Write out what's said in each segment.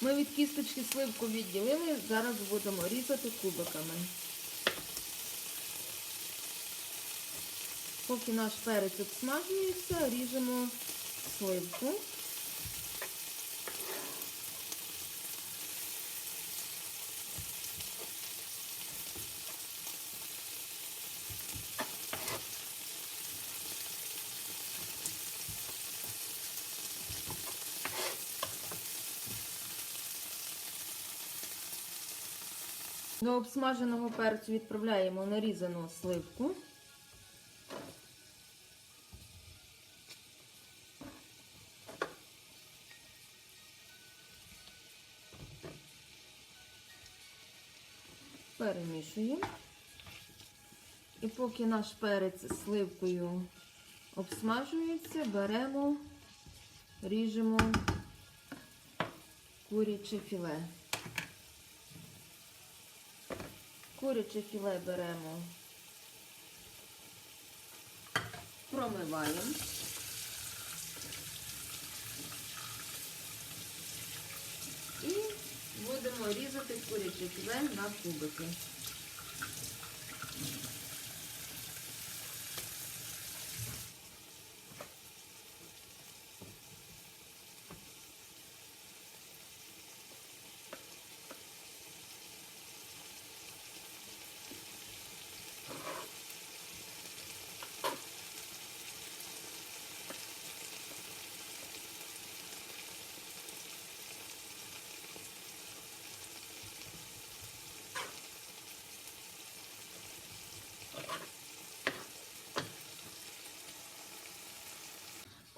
Ми від кісточки сливку відділили, зараз будемо різати кубиками. Поки наш перець обсмажується, ріжемо сливку. До обсмаженого перцю відправляємо нарізану сливку. Перемішуємо. І поки наш перець сливкою обсмажується, беремо, ріжемо куряче філе. Куряче філе беремо, промиваємо. І будемо різати куряче філе на кубики.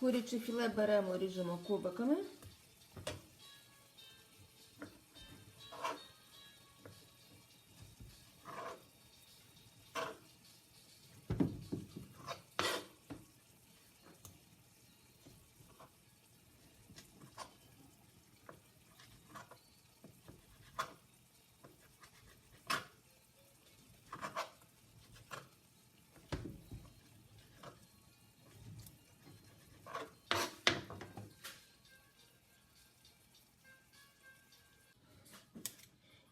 Куряче філе беремо, ріжемо кубиками.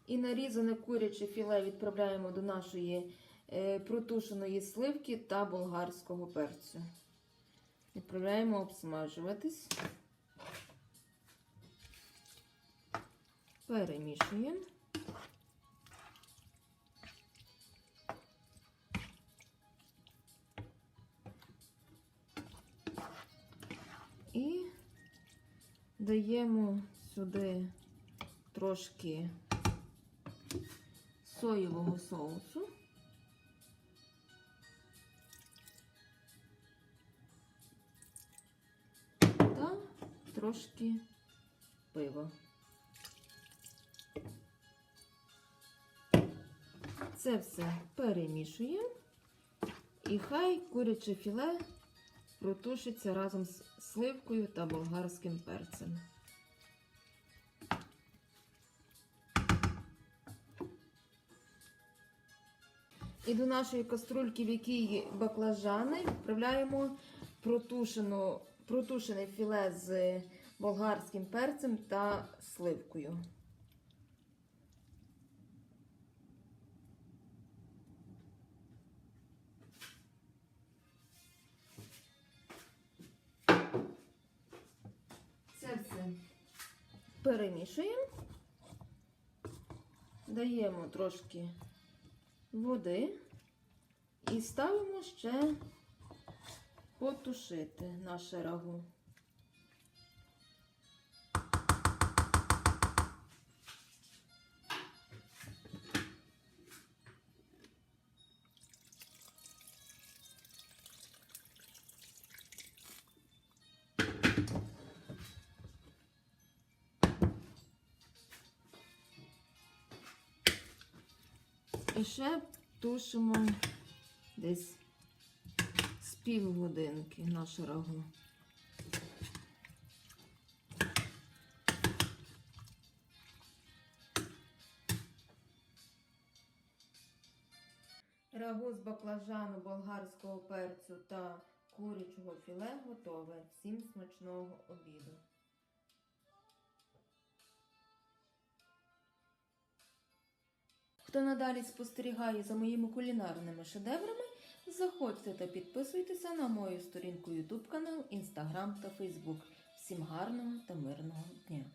І нарізане куряче філе відправляємо до нашої е, протушеної сливки та болгарського перцю. Відправляємо обсмажуватись. Перемішуємо. І даємо сюди трошки соєвого соусу. Та трошки пива. Це все перемішуємо. І хай куряче філе протушиться разом з сливкою та болгарським перцем. І до нашої каструльки, в якій баклажани, відправляємо протушену, протушене філе з болгарським перцем та сливкою. Це все перемішуємо, даємо трошки води і ставимо ще потушити наше рагу. І ще тушимо десь з півгодинки наше рагу. Рагу з баклажану, болгарського перцю та курячого філе готове. Всім смачного обіду. Хто надалі спостерігає за моїми кулінарними шедеврами, заходьте та підписуйтеся на мою сторінку YouTube канал, Instagram та Facebook. Всім гарного та мирного дня!